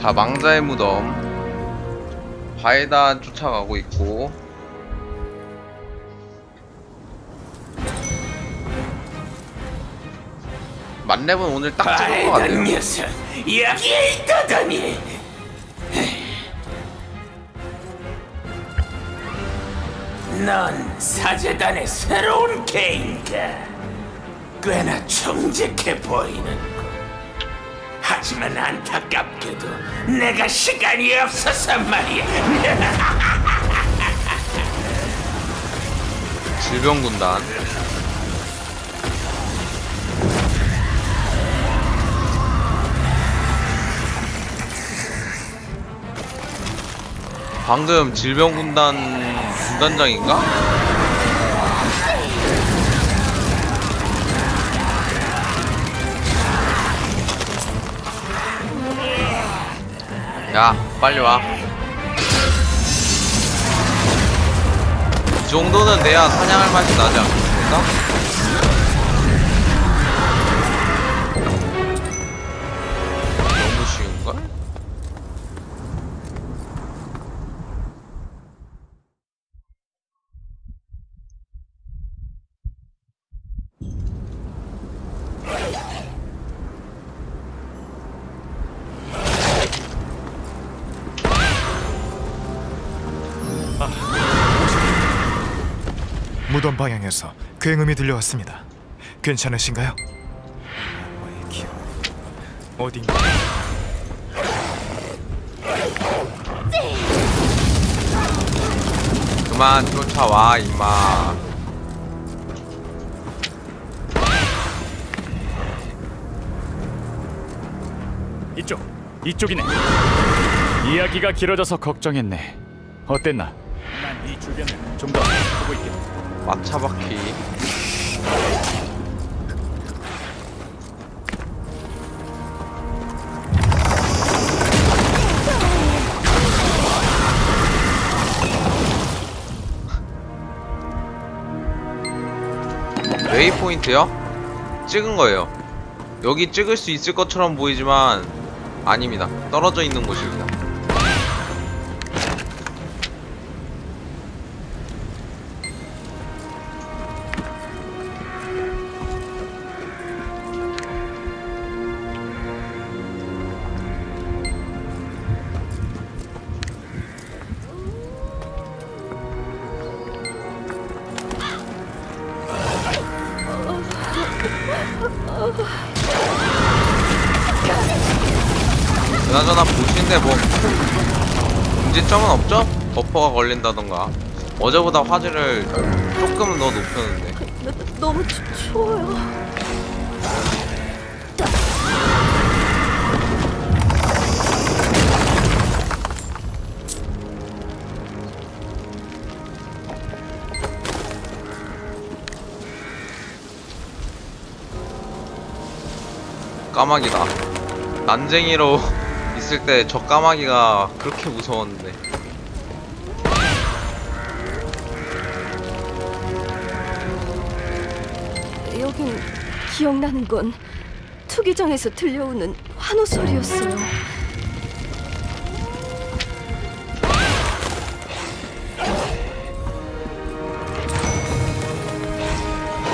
자 망자의 무덤. 바에단 쫓아가고 있고. 만렙은 오늘 딱 찍은 것 같아요. 녀석 여기에 있다더니. 넌 사제단의 새로운 개인가? 꽤나 정직해 보이는군 하지만 안타깝게도 내가 시간이 없어서 말이야 질병군단 방금 질병군단 군단장인가? 야 빨리 와 이 정도는 내야 사냥할 맛이 나지 않겠습니까? 무덤 방향에서 굉음이 들려왔습니다. 괜찮으신가요? 기억 어딘가 그만 쫓아와 임마 이쪽, 이쪽이네. 이야기가 길어져서 걱정했네. 어땠나? 난 이 주변을 좀 더 보고 있겠다. 마차바퀴 웨이포인트요? 찍은 거예요. 여기 찍을 수 있을 것처럼 보이지만 아닙니다. 떨어져 있는 곳입니다. 보시는데 뭐 문제점은 없죠? 버퍼가 걸린다던가 어제보다 화질을 조금은 더 높였는데 너, 너무 추, 추워요. 까마귀다 난쟁이로 있을 때 저 까마귀가 그렇게 무서웠는데. 여긴 기억나는 건 투기장에서 들려오는 환호 소리였어요.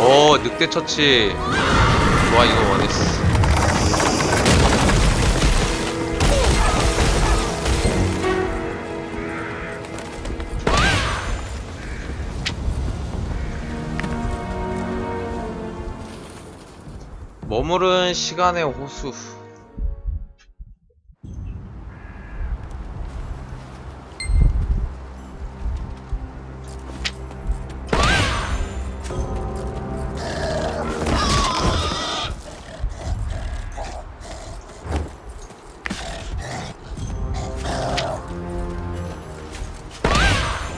오 늑대 처치. 좋아 이거 원했어 머무른 시간의 호수.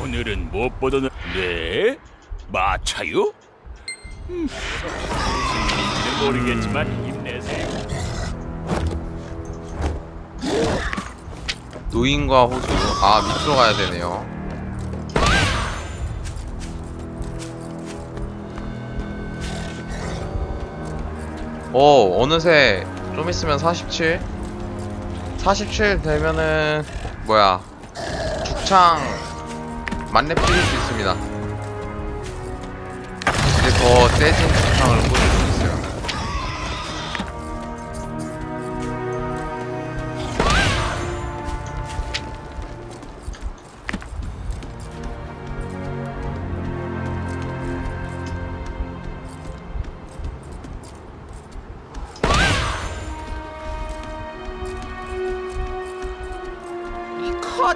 오늘은 못 보던 네? 마차요? 음, 모르겠지만 힘내세요. 노인과 호수. 아 밑으로 가야 되네요. 오 어느새 좀 있으면 47 47 되면은 뭐야. 죽창 만렙 찍을 수 있습니다. 이제 더 세진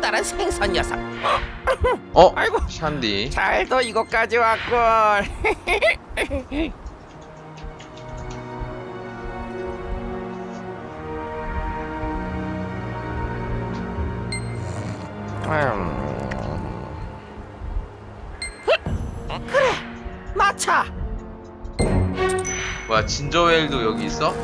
커다란 생선 녀석 어? 아이고. 샨디 잘도 이곳까지 왔군 음. 그래 마차 뭐야 진저웨일도 여기 있어?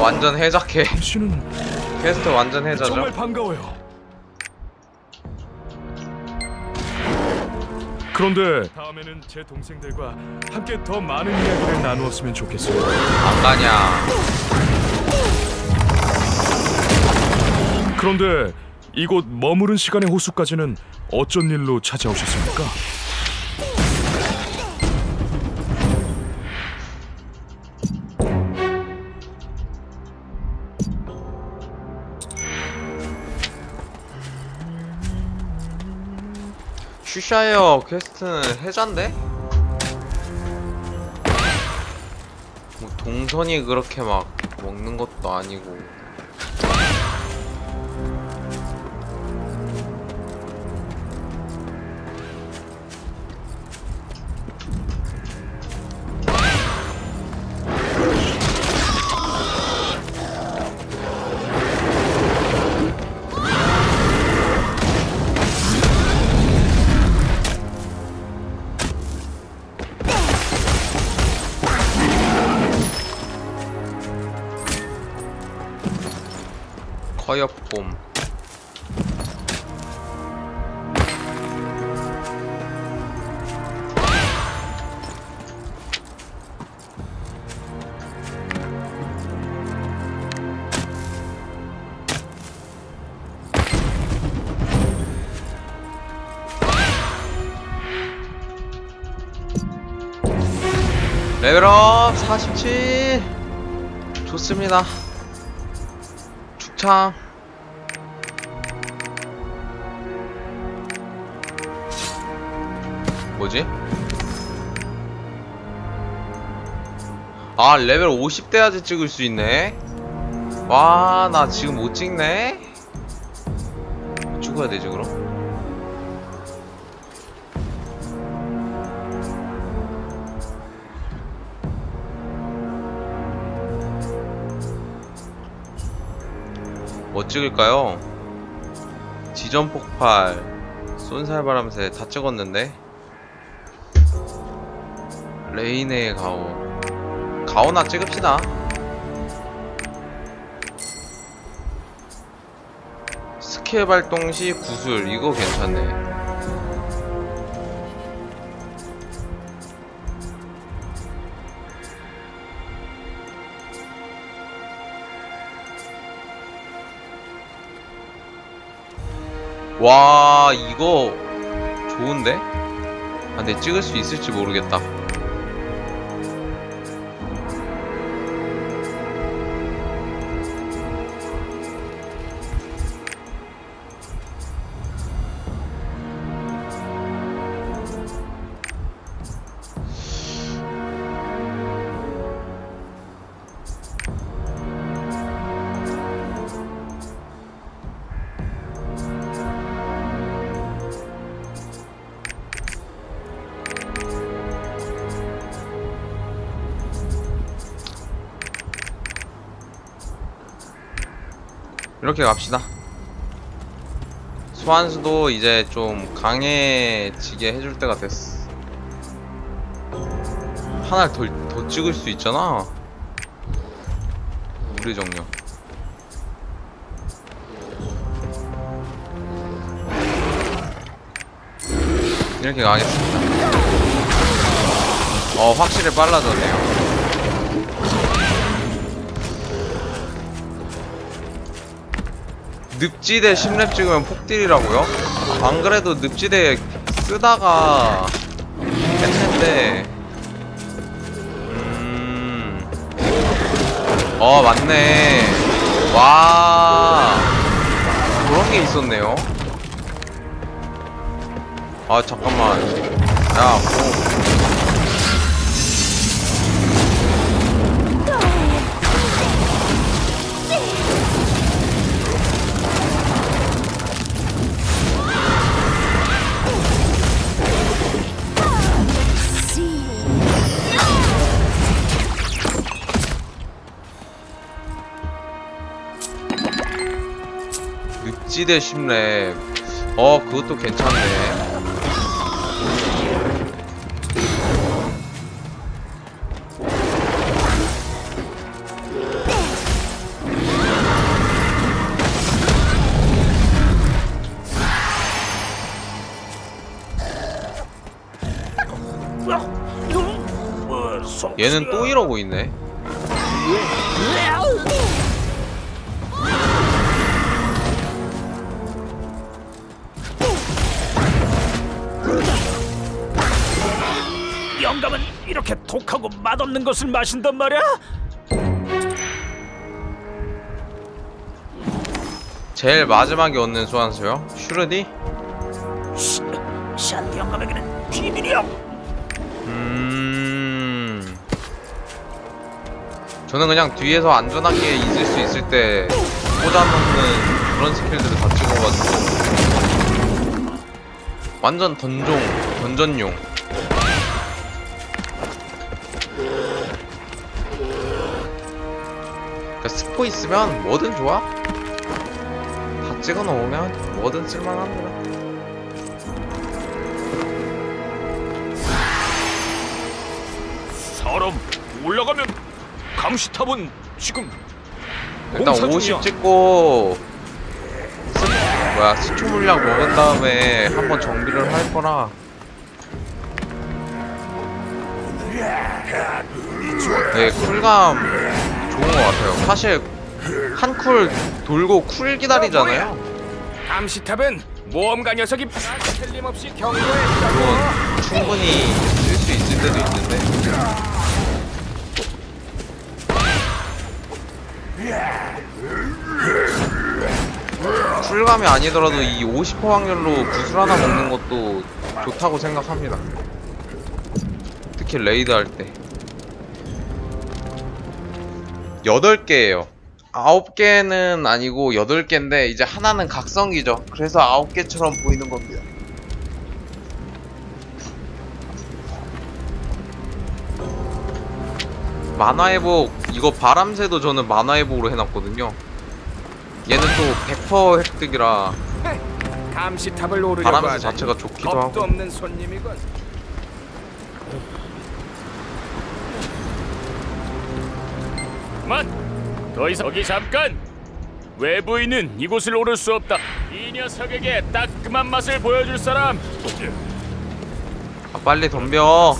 완전 해작해 당신은 퀘스트 완전 해자죠 정말 반가워요. 그런데 다음에는 제 동생들과 함께 더 많은 이야기를 나누었으면 좋겠어요. 안 가냐 그런데 이곳 머무른 시간의 호수까지는 어쩐 일로 찾아오셨습니까? 슈샤이어 퀘스트는 해잔데? 뭐 동선이 그렇게 막 먹는 것도 아니고 레벨업 47 좋습니다. 축창. 뭐지? 아 레벨 50 돼야지 찍을 수 있네. 와 나 지금 못 찍네. 죽어야 되지 그럼? 뭐 찍을까요? 지점 폭발, 쏜살바람새 다 찍었는데? 레인의 가오. 가오나 찍읍시다. 스킬 발동 시 구슬 이거 괜찮네 와 이거 좋은데? 아 근데 찍을 수 있을지 모르겠다 이렇게 갑시다. 소환수도 이제 좀 강해지게 해줄 때가 됐어. 하나를 더, 더 찍을 수 있잖아. 우리 정령. 이렇게 가겠습니다. 어, 확실히 빨라졌네요. 늪지대 10렙 찍으면 폭딜이라고요? 안 그래도 늪지대 쓰다가 했는데 음... 어 맞네 와 그런 게 있었네요 아 잠깐만 야 뭐. 늪지대 10렙 어 그것도 괜찮네. 얘는 또 이러고 있네 영감은 이렇게 독하고 맛없는 것을 마신단 말이야? 제일 마지막에 얻는 소환수요? 슈르디? 샨 영감에게는 비밀이야. 음... 저는 그냥 뒤에서 안전하게 있을 수 있을 때 꽂아놓는 그런 스킬들을 다 찍어가지고 완전 던종, 던전용 그 스포 있으면 뭐든 좋아. 다 찍어 놓으면 뭐든 쓸만합니다. 사람 올라가면 감시탑은 지금 일단 공사 50 중이야. 찍고 스, 뭐야 수초 물량 먹은 다음에 한번 정비를 할 거라. 네 쿨감 좋은 것 같아요. 사실 한 쿨 돌고 쿨 기다리잖아요. 감시탑은 모험가 녀석이 틀림없이 경고에 물론 충분히 쓸 수 있을 때도 있는데. 쿨감이 아니더라도 이 50% 확률로 구슬 하나 먹는 것도 좋다고 생각합니다. 특히 레이드 할 때 8개예요. 9개는 아니고 8개인데 이제 하나는 각성기죠. 그래서 9개처럼 보이는 겁니다. 만화회복 이거 바람새도 저는 만화회복으로 해놨거든요. 얘는 또 100% 획득이라 감시탑을 오르려고 바람새 자체가 좋기도 하고. 없는 손님이군. 그만. 더 이상 여기 잠깐. 외부인은 이곳을 오를 수 없다. 이 녀석에게 따끔한 맛을 보여줄 사람. 아, 빨리 덤벼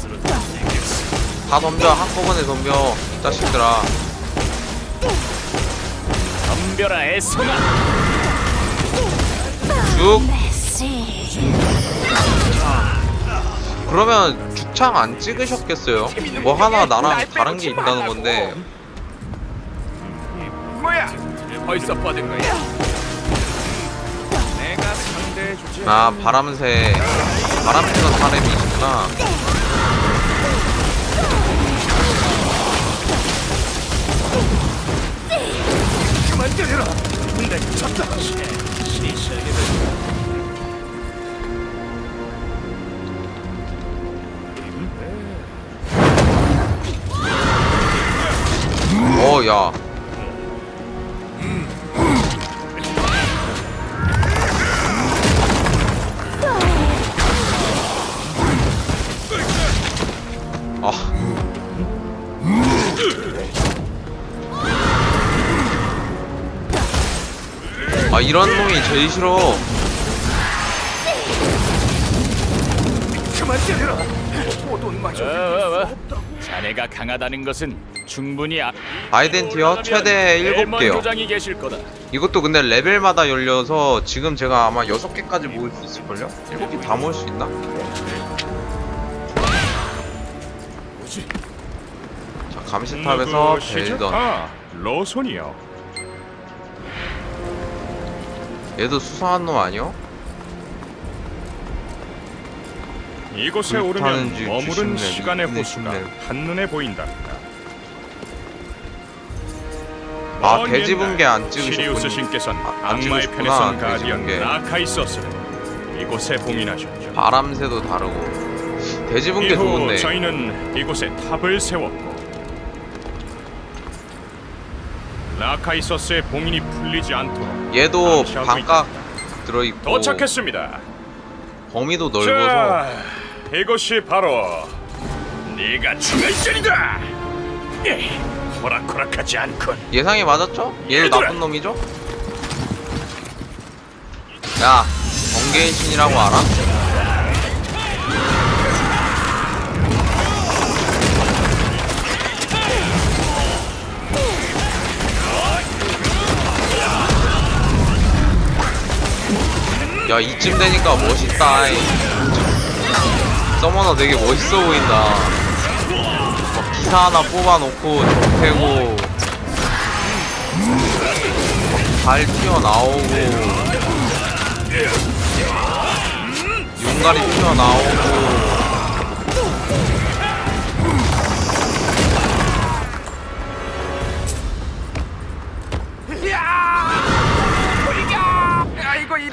다 덤벼 한꺼번에 덤벼 이 자식들아 덤벼라 애송아. 쭉 그러면 죽창 안 찍으셨겠어요 뭐 하나 나랑 다른 게 있다는 건데 뭐야? 벌써 뻗은 거야? 내가 상대해 주지. 아 바람새 바람새가 사람이시구나 그만 때려라. 내가 쳤다. 어야 아. 아 이런 놈이 제일 싫어. 그만 때려라. 오돈마저. 어, 어, 어. 자네가 강하다는 것은 충분히 아... 아이덴티어 최대 앨먼 7개요. 조장이 계실 거다. 이것도 근데 레벨마다 열려서 지금 제가 아마 6개까지 모을 수 있을걸요? 7개 다 모을 수 있나? 감시탑에서 벨던 아, 로손이요. 얘도 수상한 놈 아니요? 이곳에 불타는 오르면 지 머무른 주신네, 시간의 호수가. 한눈에 보인답니다. 아 먼 돼지분개 옛날 안 찍으셨군 시리우스 신께서는 아, 안 악마의 찍으셨구나, 편에 선 가디언 돼지분개. 라카이소스를 이곳에 봉인하셨죠. 바람새도 다르고 돼지분개 이후 좋은데 저희는 이곳에 탑을 세웠고 라카이소스의 봉인이 풀리지 않도록 얘도 반각. 들어있고 도착했습니다. 범위도 넓어서 자, 이것이 바로 네가 죽을 자리다. 예, 호락호락하지 않군. 예상이 맞았죠? 얘도 얘들아! 나쁜 놈이죠? 야 번개의 신이라고 알아? 야 이쯤 되니까 멋있다 이. 서머너 되게 멋있어 보인다. 막 기사 하나 뽑아놓고 적태고. 발 튀어나오고. 용가리 튀어나오고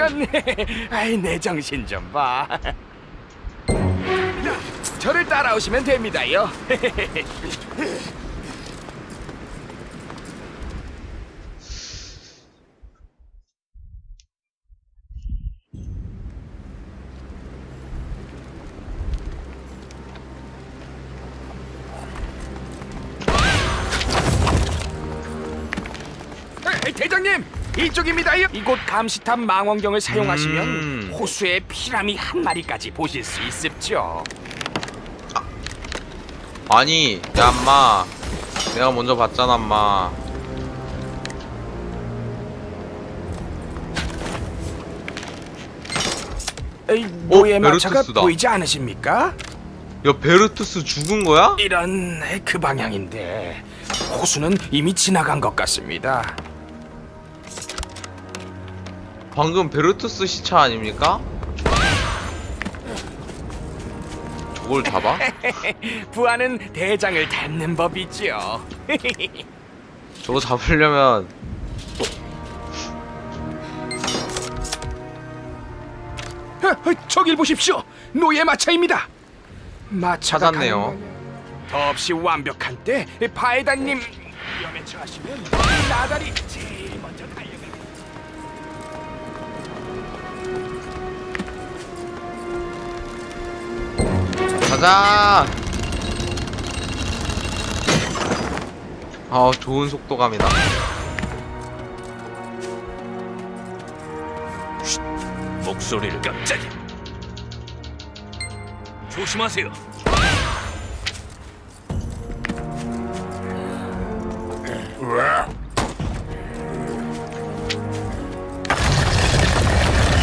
이런. 아이 내 정신 좀 봐. 저를 따라오시면 됩니다요. 이쪽입니다요. 이곳 감시탑 망원경을 사용하시면 음. 호수의 피라미 한 마리까지 보실 수 있습죠. 아니 야 엄마 내가 먼저 봤잖아 엄마 에이, 노예 마차가 베르투스다. 보이지 않으십니까? 야 베르투스 죽은 거야? 이런 그 방향인데 호수는 이미 지나간 것 같습니다. 방금 베르투스 시차 아닙니까? 저걸 잡아? 부하는 대장을 닮는 법이지요. 저거 잡으려면 어, 어, 저길 보십시오. 노예 마차입니다. 마차가 찾았네요. 가는? 더없이 완벽한 때 바에다님 위험에 처하시면 나달이 가자 아 좋은 속도감이다 목소리를 깜짝이. 조심하세요.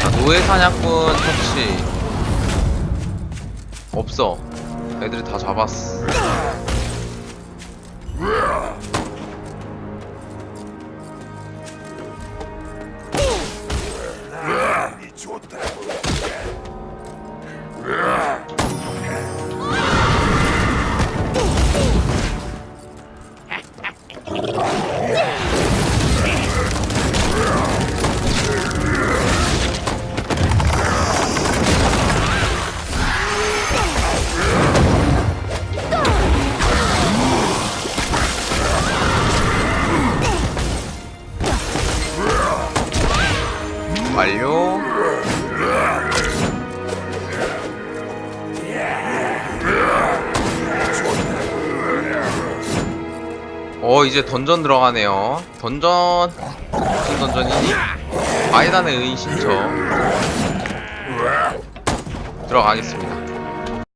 자, 노예 사냥꾼 터치 없어. 애들이 다 잡았어 이제 던전 들어가네요. 던전. 무슨 던전이니? 바이단의 의인 신청 들어가겠습니다